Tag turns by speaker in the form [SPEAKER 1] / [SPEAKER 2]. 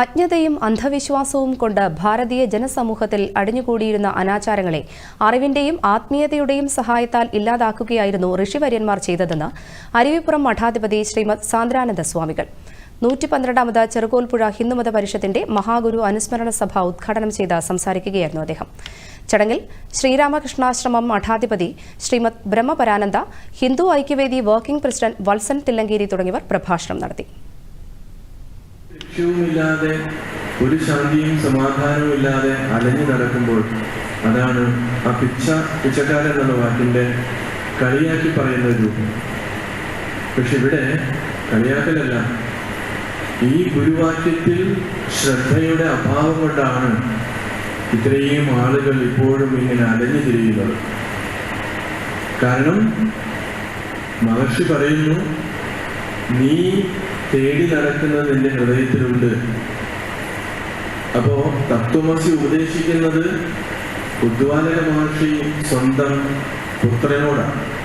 [SPEAKER 1] അജ്ഞതയും അന്ധവിശ്വാസവും കൊണ്ട് ഭാരതീയ ജനസമൂഹത്തിൽ അടിഞ്ഞുകൂടിയിരുന്ന അനാചാരങ്ങളെ അറിവിന്റെയും ആത്മീയതയുടെയും സഹായത്താൽ ഇല്ലാതാക്കുകയായിരുന്നു ഋഷിവര്യന്മാർ ചെയ്തതെന്ന് അരുവിപ്പുറം മഠാധിപതി ശ്രീമദ് സാന്ദ്രാനന്ദ സ്വാമികൾ. നൂറ്റി പന്ത്രണ്ടാമത് ചെറുകോൽപ്പുഴ ഹിന്ദുമത പരിഷത്തിന്റെ മഹാഗുരു അനുസ്മരണ സഭ ഉദ്ഘാടനം ചെയ്ത് സംസാരിക്കുകയായിരുന്നു അദ്ദേഹം. ചടങ്ങിൽ ശ്രീരാമകൃഷ്ണാശ്രമം മഠാധിപതി ശ്രീമദ് ബ്രഹ്മപരാനന്ദ ഹിന്ദു ഐക്യവേദി വർക്കിംഗ് പ്രസിഡന്റ് വത്സൻ തില്ലങ്കേരി തുടങ്ങിയവർ പ്രഭാഷണം നടത്തി.
[SPEAKER 2] ലക്ഷ്യവുമില്ലാതെ ഒരു ശാന്തിയും സമാധാനവും ഇല്ലാതെ അലഞ്ഞു നടക്കുമ്പോൾ അതാണ് ആ പിച്ച പിച്ചക്കാരൻ എന്നുള്ള വാക്കിന്റെ കളിയാക്കി പറയുന്ന രൂപം. പക്ഷെ ഇവിടെ കളിയാക്കലല്ല. ഈ ഗുരുവാക്യത്തിൽ ശ്രദ്ധയുടെ അഭാവം കൊണ്ടാണ് ഇത്രയും ആളുകൾ ഇപ്പോഴും ഇങ്ങനെ അലഞ്ഞു തിരിയുന്നത്. കാരണം മഹർഷി പറയുന്നു നീ തേടി നടക്കുന്നത് എന്റെ ഹൃദയത്തിലുണ്ട്. അപ്പോ തത്വമസി ഉപദേശിക്കുന്നത് ഉദ്വാലക മഹർഷി സ്വന്തം പുത്രനോടാണ്.